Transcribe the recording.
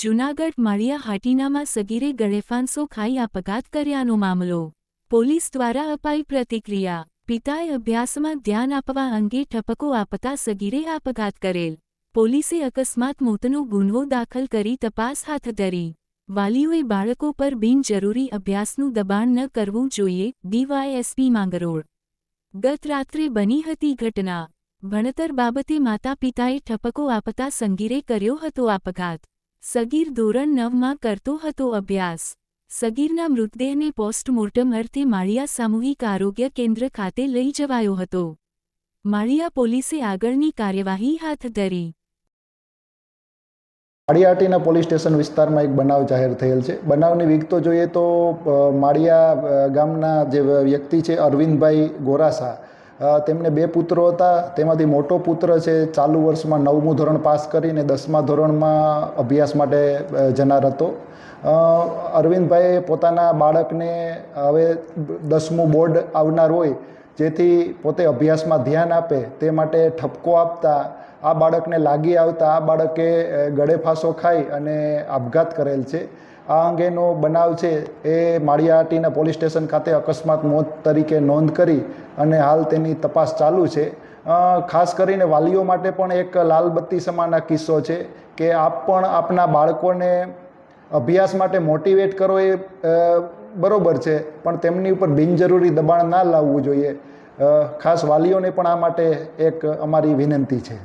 જૂનાગઢ માળિયા હાટીનામાં સગીરે ગળેફાંસો ખાઈ આપઘાત કર્યાનો મામલો. પોલીસ દ્વારા અપાઈ પ્રતિક્રિયા. પિતાએ અભ્યાસમાં ધ્યાન આપવા અંગે ઠપકો આપતા સગીરે આપઘાત કરેલ. પોલીસે અકસ્માત મોતનો ગુન્હો દાખલ કરી તપાસ હાથ ધરી. વાલીઓએ બાળકો પર બિનજરૂરી અભ્યાસનું દબાણ ન કરવું જોઈએ, ડીવાયએસપી માંગરોળ. ગત રાત્રે બની હતી ઘટના. ભણતર બાબતે માતા પિતાએ ઠપકો આપતા સંગીરે કર્યો હતો આપઘાત. સગીર ધોરણ નવમાં કરતો હતો અભ્યાસ. સગીરના મૃતદેહને પોસ્ટમોર્ટમ અર્થે માળિયા સામૂહિક આરોગ્ય કેન્દ્ર ખાતે લઈ જવાયો હતો. માળિયા પોલીસે આગળની કાર્યવાહી હાથ ધરી. માળિયાટીના પોલીસ સ્ટેશન વિસ્તારમાં એક બનાવ જાહેર થયેલ છે. બનાવની વિગતો જોઈએ તો માળિયા ગામના જે વ્યક્તિ છે, અરવિંદભાઈ ગોરાસા તેમને બે પુત્રો હતા. તેમાંથી મોટો પુત્ર છે, ચાલુ વર્ષમાં નવમું ધોરણ પાસ કરીને દસમા ધોરણમાં અભ્યાસ માટે જનાર હતો. અરવિંદભાઈ પોતાના બાળકને હવે દસમું બોર્ડ આવનાર હોય, જેથી પોતે અભ્યાસમાં ધ્યાન આપે, તે માટે ઠપકો આપતા, આ બાળકને લાગી આવતા, આ બાળકે ગળે ફાંસો ખાઈ અને આપઘાત કરેલ છે. આ અંગેનો બનાવ છે, એ માળિયાહાટીના પોલીસ સ્ટેશન ખાતે અકસ્માત મોત તરીકે નોંધ કરી અને હાલ તેની તપાસ ચાલુ છે. ખાસ કરીને વાલીઓ માટે પણ એક લાલબત્તી સમાના કિસ્સો છે કે આપ પણ આપના બાળકોને અભ્યાસ માટે મોટિવેટ કરો એ બરોબર છે, પણ તેમની ઉપર બિનજરૂરી દબાણ ના લાવવું જોઈએ. ખાસ વાલીઓને પણ આ માટે એક અમારી વિનંતી છે.